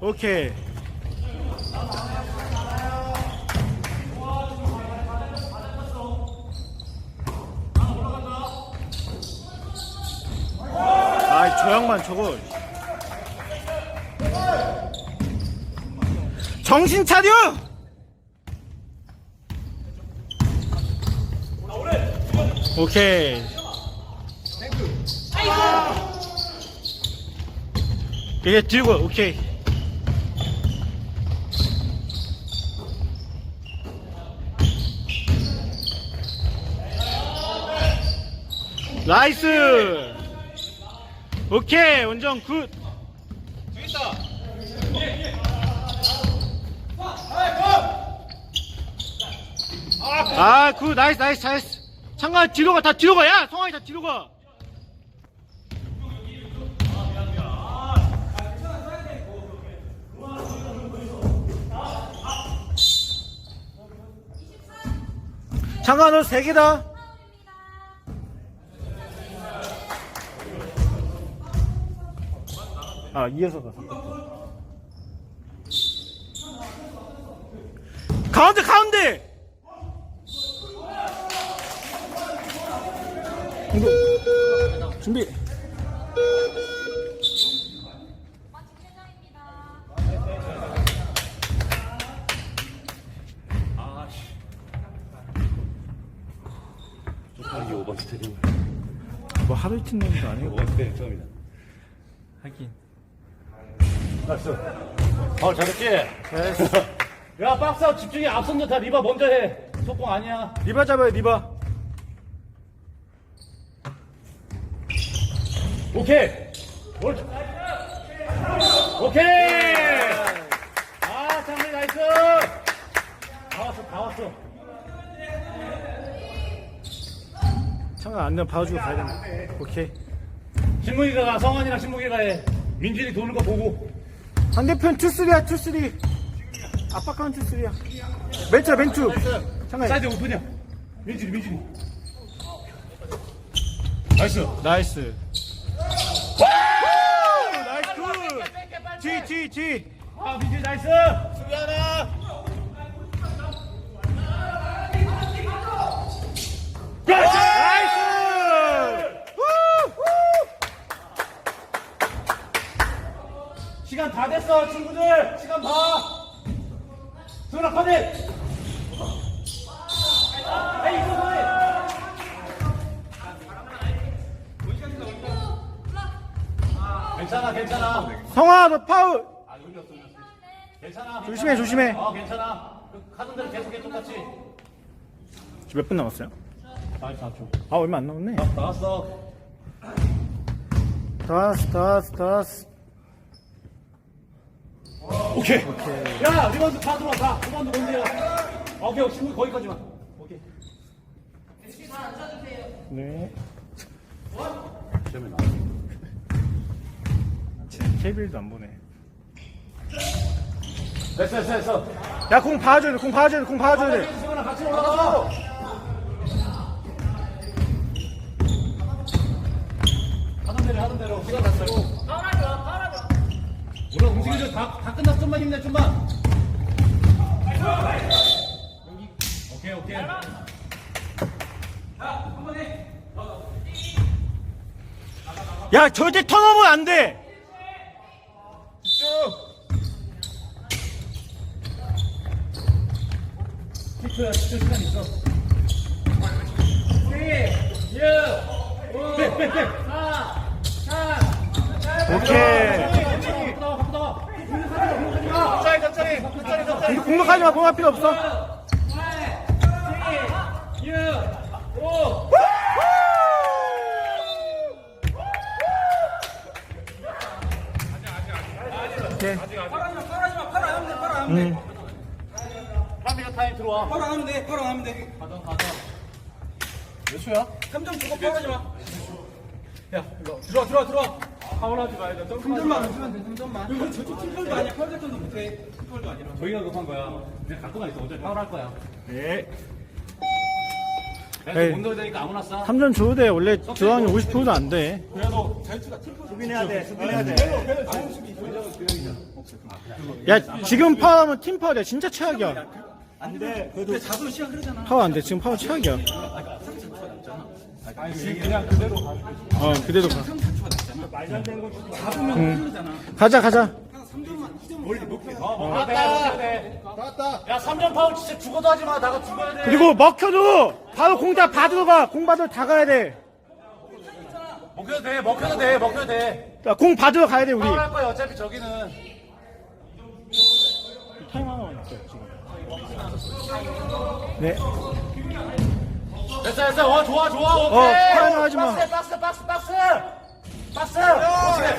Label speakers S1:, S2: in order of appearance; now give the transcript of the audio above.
S1: 오케이. 아이, 저 양반 저거. 정신 차려! 오케이. 이게 들고, 오케이. 나이스! 오케이, 원정 굿! 아, 굿, 나이스, 나이스, 나이스. 잠깐, 뒤로 가, 다 뒤로 가. 야, 성환이 다 뒤로 가. 잠깐, 너세 개다. 아, 이어서 가. 가운데, 가운데! 준비.
S2: 오버 스텝이
S1: 뭐 하루 이틀 내는 거 아니고?
S2: 오버 스텝 처음이다.
S1: 하긴.
S2: 알았어. 어 잘했지?
S1: 됐어.
S2: 야 박스 집중해 앞선 다 리바 먼저 해. 속공 아니야.
S1: 리바 잡아요, 리바.
S2: 오케이. 오케이. 아 장미 나이스. 다 왔어 다 왔어.
S1: 잠깐 안내 봐주고 가야 된다. 오케이.
S2: 신무기가 가 성환이랑 신무기가 해. 민준이 도는 거 보고.
S1: 상대편 투쓰리야, 투쓰리. 압박하는 투쓰리야. 멘트야, 멘트. 잠깐.
S2: 사이드 오픈이야. 민준이 민준이. 나이스.
S1: 나이스. 나이스 굿. G, G, G.
S2: 아 민준이 나이스. 수비 하나.
S1: 나이스! 후, 후.
S2: 시간 다 됐어 친구들. 시간 봐 에이 이거 뭐해 괜찮아 괜찮아.
S1: 성아, 너 파울.
S2: 아 여기 없어 괜찮아.
S1: 조심해, 조심해.
S2: 어 괜찮아. 그 하던 대로 계속해 똑같이.
S1: 몇분 남았어요?
S2: 44초
S1: 아, 얼마 안 남았네.
S2: 나왔어.
S1: 다 왔어, 다 왔어, 다 왔어.
S2: 오케이. 야 리바운드 다 들어와 다. 리바운드 뭔데요 오케이 오케이. 친구 거기까지만. 오케이.
S1: 네.
S2: 시험에 나?
S1: 케이블도 안 보네.
S2: 됐어 됐어 됐어.
S1: 야, 공 봐줘야 돼, 공 봐줘야 돼, 공 봐줘야 돼.
S2: 승원아 같이 올라가. 하던 대로 하던 대로. 시간 다 쓰고 파울하지 마 파울하지 마 움직이죠 다, 다 끝났어 좀만 힘내 좀만 오케이 오케이
S1: 야, 절대 턴오버 안 돼.
S2: 키트야 키트 시간 있어 백백백
S1: 오케이.
S2: 갖고 나와 갖고 나와 천천히 천천히
S1: 이거 공격하지 마, 공격할 필요 없어. 오케이. 응.
S2: 파미가 타임 들어와
S3: 바로 안 하면 돼. 안 하면 돼.
S2: 가자 가자 몇 초야?
S3: 3점 주고 파울하지 마. 야, 들어와, 들어와, 들어와. 파울하지 말자. 3점만 안 주면 돼. 3점만. 이거 저쪽 팀플도 아니야. 파울 작전도 못해. 팀플도 아니라.
S2: 저희가 급한 거야 그냥 갖고만 있어 어차피 파울 할 거야
S1: 네. 에이.
S2: 되니까 아무나 싸.
S1: 3점 줘도 돼. 원래 저항이 50%도 안 돼.
S3: 그래도 벤츠가 팀플
S4: 수비해야 돼, 수비해야 돼.
S1: 야, 지금 파울하면 팀 파울이야. 진짜 최악이야.
S4: 안 돼. 그래도
S3: 근데 자수 시간 흐르잖아
S1: 파울 안 돼. 지금 파울 최악이야.
S3: 아니 그냥 그대로 가
S1: 어, 그대로 가.
S3: 34초가 났잖아 잡으면 흐르잖아
S1: 가자, 가자.
S2: 야 3점 파울 진짜 죽어도 하지 마. 나가 죽어야 돼.
S1: 그리고 먹혀도 바로 공 다 받으러 가. 공 받으러 다 가야 돼.
S2: 먹혀도 돼. 먹혀도 돼. 먹혀도 돼.
S1: 야, 공 받으러 가야 돼, 우리.
S2: 파울 할 거야. 어차피 저기는.
S1: 타임 하나만 있어요, 지금. 네.
S2: 됐어 됐어. 어 좋아 좋아. 오케이.
S1: 어, 파울 하지 마.
S2: 박스 박스 박스 박스. 박스. 오케이.